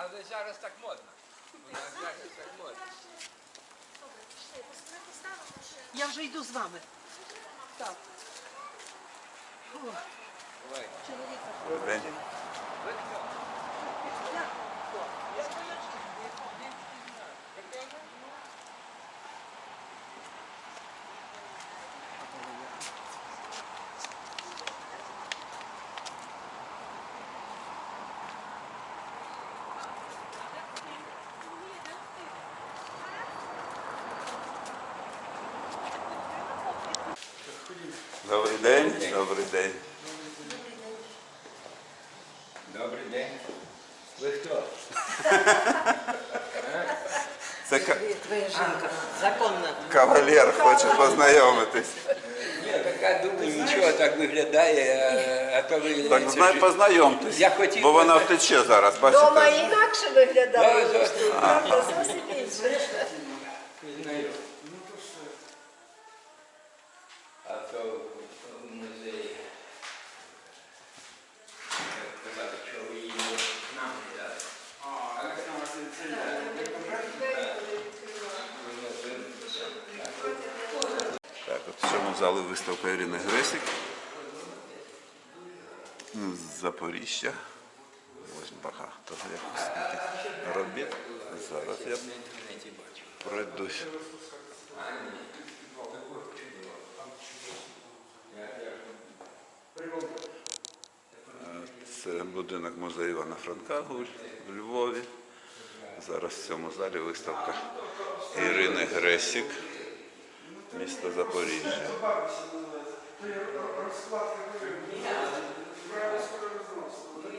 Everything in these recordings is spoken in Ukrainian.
Але зараз так модно. У нас зараз так модно. Я вже йду з вами. Так. Ой. День. Ви Добрий день, добрий день. Добрий день. Ви хто? Це ка- Твоя жінка. Законна. кавалер хоче познайомитись. Ні, така думаю, нічого так виглядає, а, а то ви... Так це знай, ж- познайомтесь, Я хотів бо вона позна- втече зараз, Дома бачите? інакше виглядає, Да, ніж да. тут, правда, зовсім інше. Так, от в цьому залі виставка Ірини Гресик. З Запоріжжя. Ось багато якось робіт. Зараз я пройдусь. Це будинок музею Івана Франка у Львові. Зараз в цьому залі виставка Ірини Гресік, місто Запоріжжя.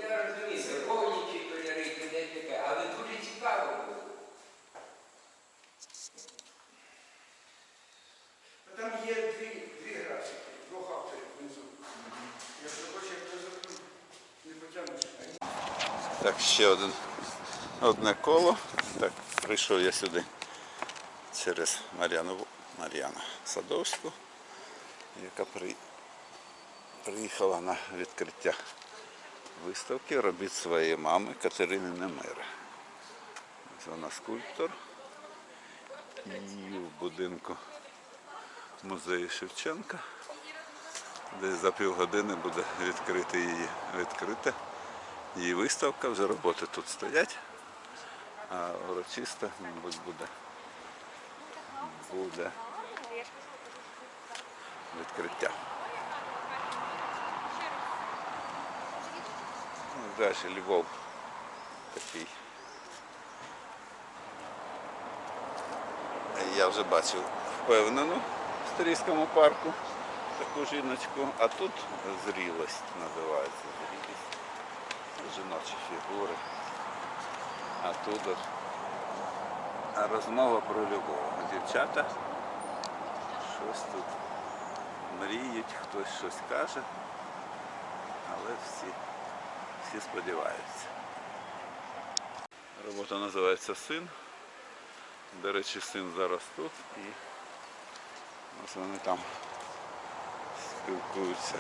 Я розумію, повнічі кольори, кінетика, але дуже цікаво. Там є дві, дві графіки, двох авторів внизу. Якщо хоче, то не потягнеш. Так, ще один, одне коло. Так, прийшов я сюди через Мар'яну, Мар'яну Садовську, яка при, приїхала на відкриття виставки робіт своєї мами Катерини Немира. Вона скульптор. І в будинку музею Шевченка. Десь за півгодини буде відкрити її відкрите. Її виставка, вже роботи тут стоять, а урочисто, мабуть, буде, буде відкриття. Ну, Далі Львов такий. Я вже бачив впевнену в Стрийському парку таку жіночку, а тут зрілость називається зрілість жіночі фігури. А тут розмова про любов. Дівчата щось тут мріють, хтось щось каже, але всі, всі сподіваються. Робота називається Син. До речі, син зараз тут і ось вони там спілкуються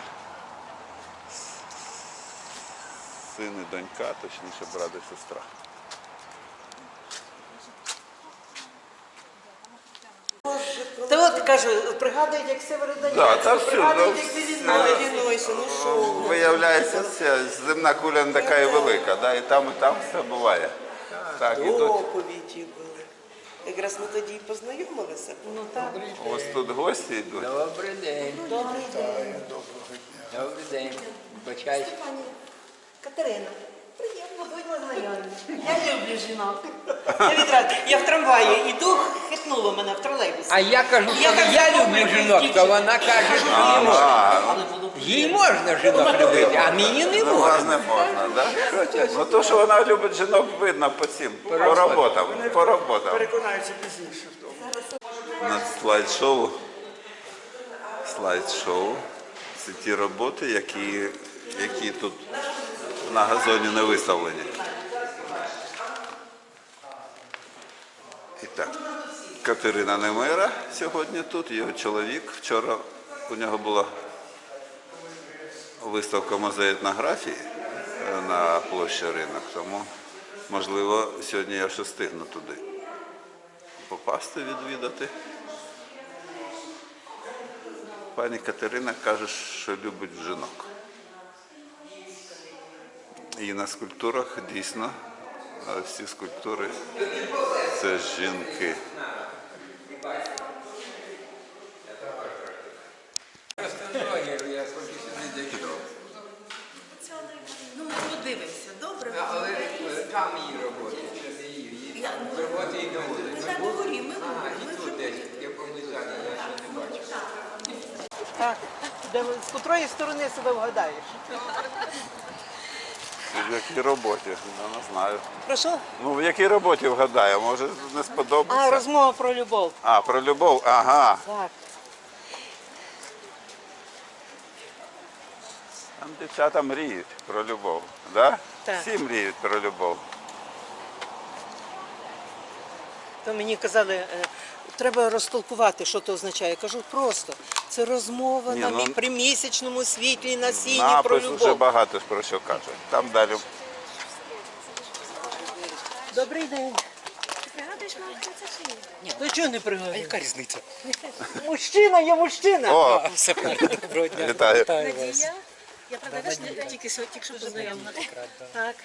син і донька, точніше брат і сестра. Та от кажу, пригадують, як Северодонецьк, Да, та все, пригадують, ну, як ти все. Ну що? Виявляється, ця земна куля не така і велика, да? і там, і там все буває. Так, і тут Доповіді були. Якраз ми тоді і познайомилися. Ну так. ось тут гості йдуть. Добрий день. Добрий день. Добрий день. Бачайте. Пані Катерина, приємно, знайомі. Я люблю жінок. Я відразу, я в трамваї іду, хитнуло мене в тролейбус. А я кажу, що я люблю жінок, то вона каже, що не можна. Ага, Їй можна жінок любити, а мені не ну, вас можна. не можна, да? Ну то, що вона любить жінок, видно по цим, по роботам, по роботам. Переконаються пізніше в тому. на слайд-шоу. Слайд-шоу. Це ті роботи, які, які тут на газоні не виставлені. І так, Катерина Немира сьогодні тут, його чоловік. Вчора у нього була виставка музею етнографії на площі ринок, тому Можливо, сьогодні я ще встигну туди попасти, відвідати. Пані Катерина каже, що любить жінок. І на скульптурах дійсно всі скульптури це жінки. Ну, подивимося, добре? Але е, там її роботи, чи не її, роботи і. Ми на горі, ми і тут десь, в якомусь залі, я ще не бачив. Так. З котрої сторони себе вгадаєш? В якій роботі? Я не знаю. Про що? Ну, в якій роботі вгадаю, може не А, сподобається. розмова про любов. А, про любов, ага. Так. Там дівчата мріють про любов. Да? Так. Всі мріють про любов. То мені казали, е, треба розтолкувати, що це означає. Я кажу, просто. Це розмова Ні, на ну, мі- при місячному світлі на сіні про Напис вже багато про що каже. Там далі. Добрий день. Пригадуєш, мам, хто це чи ні? Ну чого не? Яка різниця? Мужчина є мужчина. О, Все правильно. Доброго дня. Вітаю. Вітаю вас. Надія? Я правда не- тільки сьогодні, тільки що познайомила. Так.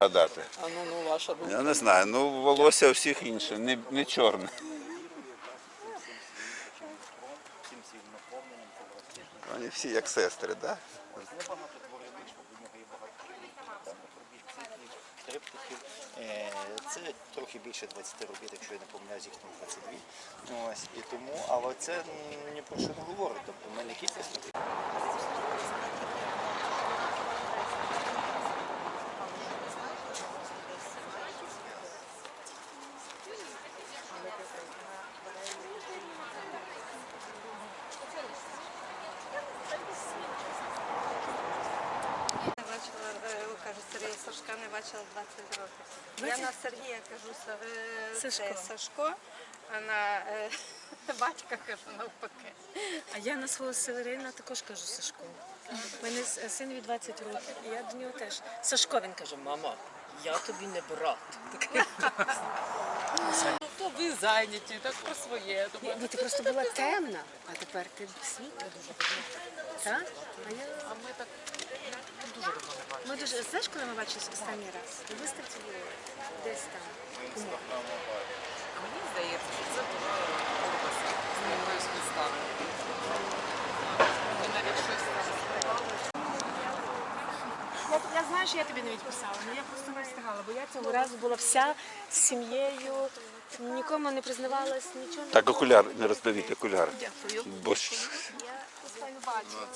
Гадати. А ну, ну, ваша думка. Я не знаю. Ну, волосся у всіх інше, не, не чорне. Вони всі як сестри, так? Е, Це трохи більше 20 робіт, якщо я не помиляюсь, їх там 22. Ось, і тому, але це ні про що не говорить. Тобто в мене кількість кажу, Сергія Сашка не бачила 20 років. Я на Сергія кажу е, це Сашко. Сашко, а на е, батька кажу навпаки. А я на свого Северина також кажу Сашко. У мене синові 20 років, і я до нього теж. Сашко він каже, мама, я тобі не брат. То ви зайняті, так про своє. Ні, ні, ти просто була темна, а тепер ти світла дуже. Так? А я... А ми так дуже давно не бачили. Ми дуже... Знаєш, коли ми бачилися останній раз? На виставці було десь там. Кому? Мені здається, що це була Курбаса з якоюсь навіть щось там. Я, я знаю, що я тобі навіть писала, але я просто бо я цього разу була вся з сім'єю, нікому не признавалась, нічого не Так, окуляр, не розбавіть окуляр. Дякую. Бо ж... Я останню бачила.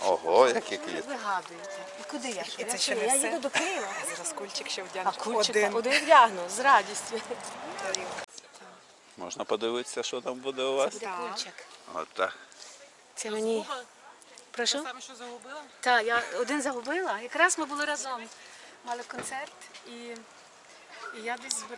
Ого, які квіти. Вигадуєте. І куди я? І це ще не я все? їду до Києва. Зараз кульчик ще А кульчика Один. один вдягну, з радістю. Можна подивитися, що там буде у вас? Буде кульчик. От так. Це мені. Прошу? Саме що загубила? Так, я один загубила. Якраз ми були разом. Мали концерт і, і я десь